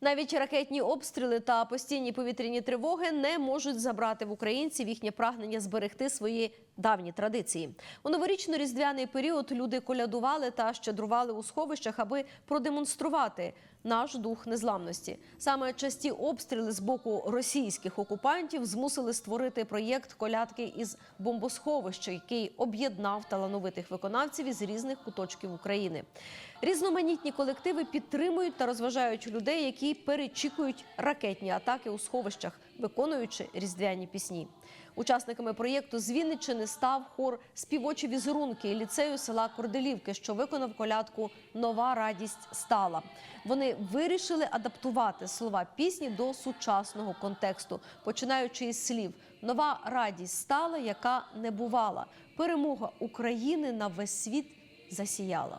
Навіть ракетні обстріли та постійні повітряні тривоги не можуть забрати в українців їхнє прагнення зберегти свої давні традиції. У новорічно-різдвяний період люди колядували та щедрували у сховищах, аби продемонструвати наш дух незламності. Саме часті обстріли з боку російських окупантів змусили створити проєкт колядки із бомбосховища, який об'єднав талановитих виконавців із різних куточків України. Різноманітні колективи підтримують та розважають людей, які перечікують ракетні атаки у сховищах, виконуючи різдвяні пісні. Учасниками проєкту з Вінниччини став хор співочі візерунки ліцею села Корделівки, що виконав колядку Нова радість стала. Вони вирішили адаптувати слова пісні до сучасного контексту, починаючи із слів Нова радість стала, яка не бувала. Перемога України на весь світ засіяла.